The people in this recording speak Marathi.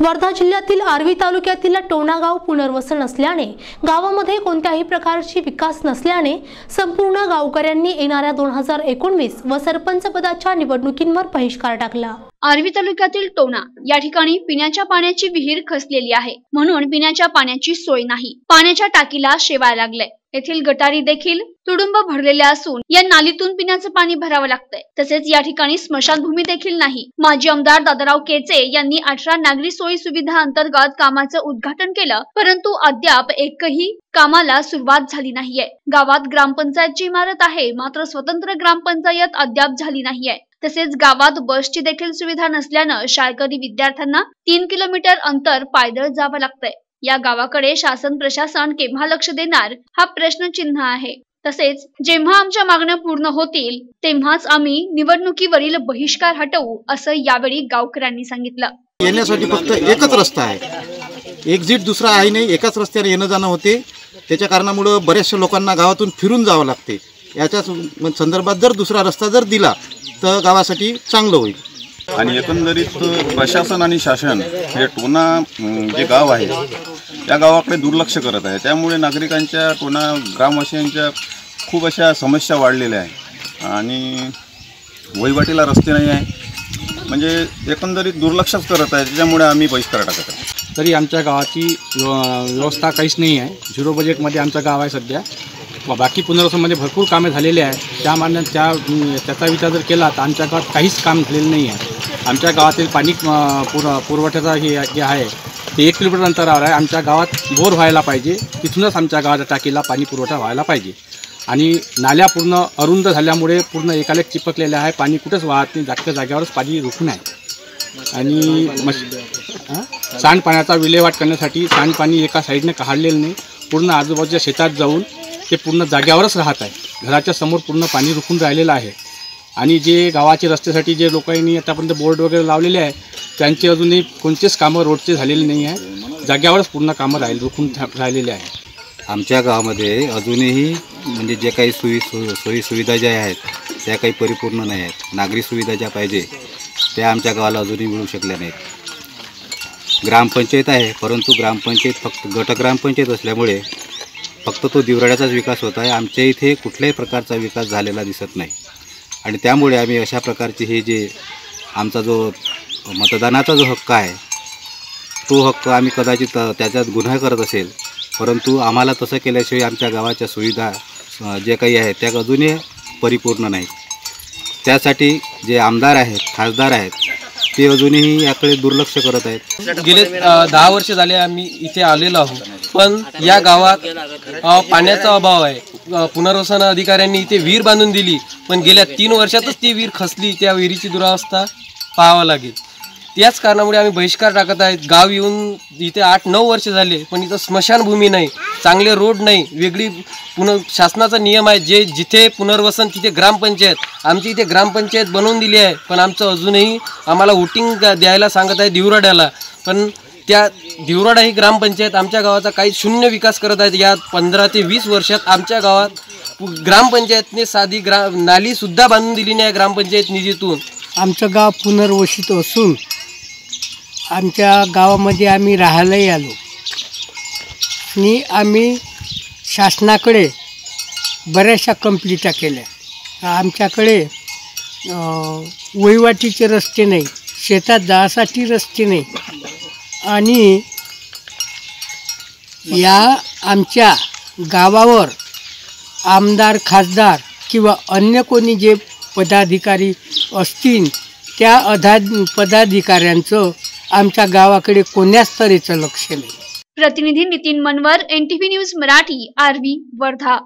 वर्धा जिल्ह्यातील आर्वी तालुक्यातील टोणागाव पुनर्वसन असल्याने गावामध्ये कोणत्याही प्रकारची विकास नसल्याने संपूर्ण गावकऱ्यांनी येणाऱ्या दोन हजार एकोणवीस व सरपंच पदाच्या निवडणुकींवर बहिष्कार टाकला. आर्वी तालुक्यातील टोणा या ठिकाणी पिण्याच्या पाण्याची विहीर खचलेली आहे. म्हणून पिण्याच्या पाण्याची सोय नाही. पाण्याच्या टाकीला शेवाय लागलंय. येथील गटारी देखील तुडुंब भरलेल्या असून या नालीतून पिण्याचं पाणी भरावं लागतंय. तसेच या ठिकाणी स्मशानभूमी देखील नाही. माजी आमदार दादाराव केचे यांनी अठरा नागरी सोयी सुविधा अंतर्गत कामाचं उद्घाटन केलं परंतु अद्याप एकही कामाला सुरुवात झाली नाहीये. गावात ग्रामपंचायतची इमारत आहे मात्र स्वतंत्र ग्रामपंचायत अद्याप झाली नाहीये. तसेच गावात बसची देखील सुविधा नसल्यानं शाळकरी विद्यार्थ्यांना तीन किलोमीटर अंतर पायदळ जावं लागतंय. या गावाकडे शासन प्रशासन केव्हा लक्ष देणार हा प्रश्नचिन्ह आहे. तसेच जेव्हा आमच्या मागण्या पूर्ण होतील तेव्हाच आम्ही निवडणुकीवरील बहिष्कार हटवू असं यावेळी गावकऱ्यांनी सांगितलं. येण्यासाठी फक्त एकच रस्ता आहे. एक्झिट दुसरा आहे नाही एकाच रस्त्याने येणं जाणं होते. त्याच्या कारणामुळं बऱ्याचशा लोकांना गावातून फिरून जावं लागते. याच्या संदर्भात जर दुसरा रस्ता जर दिला तर गावासाठी चांगलं होईल. आणि एकंदरीत प्रशासन आणि शासन हे टोना जे गाव आहे त्या गावाकडे दुर्लक्ष करत आहे. त्यामुळे नागरिकांच्या टोना ग्रामवासियांच्या खूप अशा समस्या वाढलेल्या आहे. आणि वहिवाटीला रस्ते नाही आहे. म्हणजे एकंदरीत दुर्लक्षच करत आहे. त्याच्यामुळे आम्ही बहिष्कार टाकत आहे. तरी आमच्या गावाची व्यवस्था काहीच नाही आहे. झिरो बजेटमध्ये आमचं गाव आहे सध्या. व बाकी पुनर्वसनमध्ये भरपूर कामे झालेली आहे. त्या मान्य त्या त्याचा विचार जर केला तर आमच्या गावात काहीच काम झालेलं नाही आहे. आमच्या गावातील पाणी पुर पुरवठ्याचा हे जे आहे ते एक किलोमीटर अंतरावर आहे. आमच्या गावात बोर व्हायला पाहिजे. तिथूनच आमच्या गावाच्या टाकीला पाणी पुरवठा व्हायला पाहिजे. आणि नाल्या पूर्ण अरुंद झाल्यामुळे पूर्ण एकाला चिपकलेल्या आहे. पाणी कुठंच वाहत नाही. जागच्या जागेवरच पाणी रोखून आहे. आणि मश सांडपाण्याचा विल्हेवाट करण्यासाठी सांडपाणी एका साईडने काढलेलं नाही. पूर्ण आजूबाजूच्या शेतात जाऊन ते पूर्ण जाग्यावरच राहत आहे. घराच्या समोर पूर्ण पाणी रुकून राहिलेलं आहे. आणि जे गावाचे रस्त्यासाठी जे लोकांनी आतापर्यंत बोर्ड वगैरे लावलेले आहे त्यांचे अजूनही कोणतेच कामं रोडचे झालेले नाही आहे. जाग्यावरच पूर्ण कामं राहील रोखून राहिलेले आहे. आमच्या गावामध्ये अजूनही म्हणजे जे काही सोयी सु सोयी सुविधा ज्या आहेत त्या काही परिपूर्ण नाही आहेत. नागरी सुविधा ज्या पाहिजे त्या आमच्या गावाला अजूनही मिळू शकल्या नाहीत. ग्रामपंचायत आहे परंतु ग्रामपंचायत फक्त गट ग्रामपंचायत असल्यामुळे फक्त तो दिवराड्याचाच विकास होत आहे. आमच्या इथे कुठल्याही प्रकारचा विकास झालेला दिसत नाही. आणि त्यामुळे आम्ही अशा प्रकारचे हे जे आमचा जो मतदानाचा जो हक्क आहे तो हक्क आम्ही कदाचित त्याच्यात गुन्हा करत असेल. परंतु आम्हाला तसं केल्याशिवाय आमच्या गावाच्या सुविधा जे काही आहेत त्या अजूनही परिपूर्ण नाहीत. त्यासाठी जे आमदार आहेत खासदार आहेत ते अजूनही याकडे दुर्लक्ष करत आहेत. गेले दहा वर्ष झाले आम्ही इथे आलेलो आहोत. पण या गावात पाण्याचा अभाव आहे. पुनर्वसन अधिकाऱ्यांनी इथे विहीर बांधून दिली. पण गेल्या तीन वर्षातच ती विहीर खसली. त्या विहिरीची दुरावस्था पाहावा लागेल. त्याच कारणामुळे आम्ही बहिष्कार टाकत आहेत. गाव येऊन इथे आठ नऊ वर्ष झाले. पण इथं स्मशानभूमी नाही. चांगले रोड नाही. वेगळी पुन शासनाचा नियम आहे जे जिथे पुनर्वसन तिथे ग्रामपंचायत. आमची इथे ग्रामपंचायत बनवून दिली आहे. पण आमचं अजूनही आम्हाला वोटिंग द्यायला सांगत आहे दिवराड्याला. पण त्या दिवराडा ही ग्रामपंचायत आमच्या गावाचा काही शून्य विकास करत आहेत. या पंधरा ते वीस वर्षात आमच्या गावात ग्रामपंचायतने साधी ग्रा नालीसुद्धा बांधून दिली नाही ग्रामपंचायत निधीतून. आमचं गाव पुनर्वसित असून आमच्या गावामध्ये आम्ही राहायलाही आलो. आणि आम्ही शासनाकडे बऱ्याचशा कंप्लिटा केल्या. आमच्याकडे वहिवाटीचे रस्ते नाही शेतात जासाठी रस्ते नाही. आणि या आमच्या गावावर आमदार खासदार किंवा अन्य कोणी जे पदाधिकारी असतील त्या अधा पदाधिकाऱ्यांचं आमच्या गावाकडे कोण्याच तऱ्हेचं लक्ष नाही. प्रतिनिधी नितीन मनवर एनटीव्ही न्यूज मराठी आर्वी वर्धा.